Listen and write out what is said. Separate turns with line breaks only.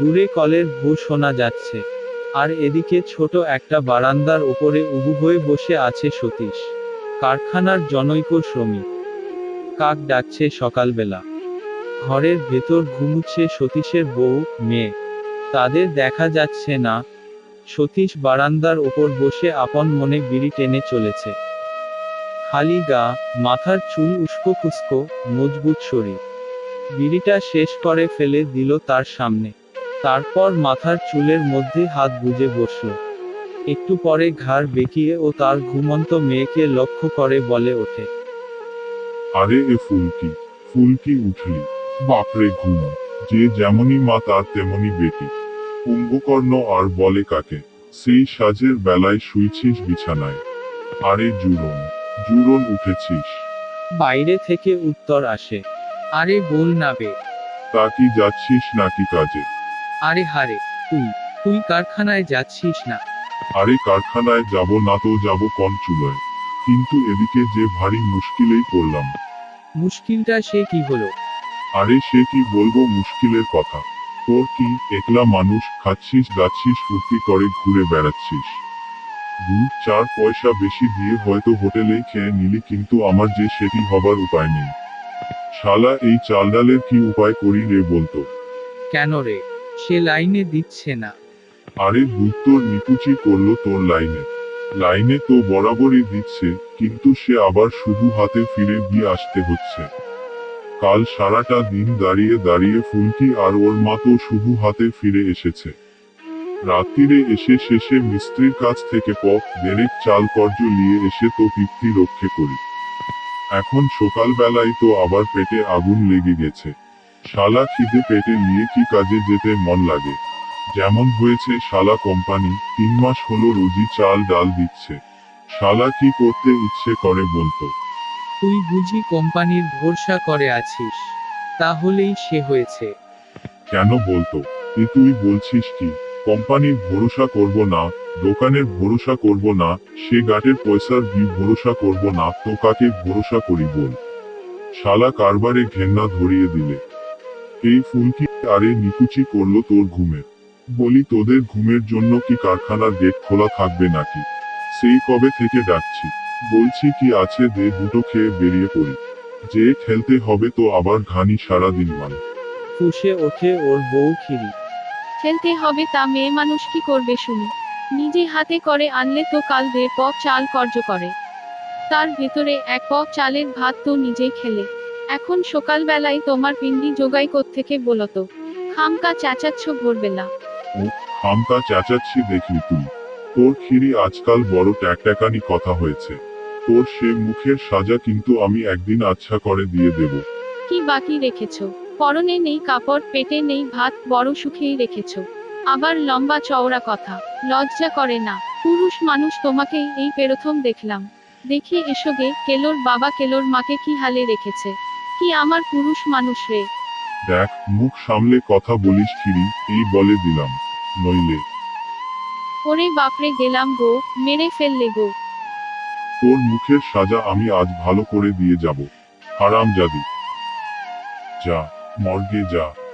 দূরে কলের ভূ শোনা যাচ্ছে। আর এদিকে ছোট একটা বারান্দার ওপরে উবু হয়ে বসে আছে সতীশ। কারখানার জনৈক শ্রমিক। কাক ডাকছে সকালবেলা। ঘরের ভেতর ঘুমুচ্ছে সতীশের বউ, মেয়ে। তাদের দেখা যাচ্ছে না। সতীশ বারান্দার ওপর বসে আপন মনে বিড়ি টেনে চলেছে। খালি গা, মাথার চুল উস্কো খুস্কো মজবুত শরীর। বিড়িটা শেষ করে ফেলে দিল তার সামনে। তারপর মাথার চুলের মধ্যে হাত গুজে বসল। একটু পরে ঘাড় বেঁকিয়ে ও তার ঘুমন্ত মেয়েকে লক্ষ্য করে বলে ওঠে।
আরে এ ফুলকি ফুলকি উঠলি। বাপরে ঘুম যে যেমনই মা তার তেমনি বেটি। কুম্ভকর্ণ আর বলে কাকে সেই সাজের বেলায় শুইছিস বিছানায়। আরে জুরন জুরন উঠেছিস।
বাইরে থেকে উত্তর আসে আরে বল না বে।
তা কি যাচ্ছিস নাকি কাজে?
আরে হারে তুই তুই কারখানায় যাচ্ছিস না।
আরে কারখানায় যাব না তো যাব কন চুলোয়। কিন্তু এদিকে যে ভারী মুশকিলেই পড়লাম।
মুশকিলটা সে কি হলো?
আরে সে কি বলব মুশকিলের কথা। তোর কি একলা মানুষ খাচ্ছিস যাচ্ছিস ফুর্তি করে ঘুরে বেড়াচ্ছিস। দু চার পয়সা বেশি দিয়ে হয়তো হোটেলে খেয়ে নিলি কিন্তু আমার যে সেটি হবার উপায় নেই। শালা এই চাল ডালের কি উপায় করি রে বলতো।
কেন রে? সে লাইনে দিচ্ছে না।
আরে দুধ তোর নিকুচি করল তোর লাইনে। লাইনে তো বরাবরই দিচ্ছে, কিন্তু সে আবার শুধু হাতে ফিরে দিয়ে আসতে হচ্ছে। কাল সারাটা দিন দাঁড়িয়ে দাঁড়িয়ে ফুলকি আর ওর মা তো শুধু হাতে ফিরে এসেছে। রাত্রিরে এসে শেষে মিস্ত্রির কাছ থেকে পথ দেরেক চাল কর্য নিয়ে এসে তো তৃপ্তি রক্ষে করি। এখন সকালবেলায় তো আবার পেটে আগুন লেগে গেছে। শালা খিদে পেটে নিয়ে কি কাজে যেতে মন লাগে? যেমন হয়েছে শালা কোম্পানি তিন মাস হলো রোজি চাল ডাল দিচ্ছে। শালা কি করতে ইচ্ছে করে বলতো?
তুই বুঝি কোম্পানির ভরসা করে আছিস। তাহলেই সে হয়েছে।
কেন বলতো? এ তুই বলছিস কি? কোম্পানির ভরসা করব না দোকানের ভরসা করব না সে গাটের পয়সার বি ভরসা করব না তো কাকে ভরসা করি বল? শালা কারবারে ঘেন্না ধরিয়ে দিলে। এই ফুলকি আরে নিকুচি করল তোর ঘুমে। বলি তোদের ঘুমের জন্য কি কারখানার গেট খোলা থাকবে নাকি? সেই কবে থেকে ডাকছি। বলছি কি আছে দে দুটো খেয়ে বেরিয়ে পড়ি। যে খেলতে হবে তো আবার ঘানি সারা দিন মান
ফুসে ওঠে ওর বউ খিরি।
খেলতে হবে তা মেয়ে মানুষ কি করবে শুনি। নিজে হাতে করে আনলে তো কাল দেড় পক চাল কর্য করে। তার ভেতরে এক পক চালের ভাত তো নিজেই খেলে। এখন সকালবেলায় তোমার পিন্ডি জোগাই থেকে বলতো? খামকা চেঁচাচ্ছ ভোরবেলা।
খামকা চেঁচাচ্ছি দেখলি তুই। তোর খিরি আজকাল বড় ট্যাকট্যাকানি কথা হয়েছে। তোর সে মুখের সাজা কিন্তু আমি একদিন আচ্ছা করে দিয়ে দেব।
কি বাকি রেখেছো? পরনে নেই কাপড় পেটে নেই ভাত বড় সুখেই রেখেছো। আবার লম্বা চওড়া কথা লজ্জা করে না। পুরুষ মানুষ তোমাকেই এই প্রথম দেখলাম। দেখে এসো গে কেলোর বাবা কেলোর মাকে কি হালে রেখেছে। কি আমার পুরুষ মানুষ রে?
দেখ মুখ সামলে কথা বলিস খিরি এই বলে দিলাম নইলে।
ওরে বাপরে গেলাম গো মেরে ফেললে গো।
তোর মুখের সাজা আমি আজ ভালো করে দিয়ে যাব। হারাম জাদি যা মর্গে যা।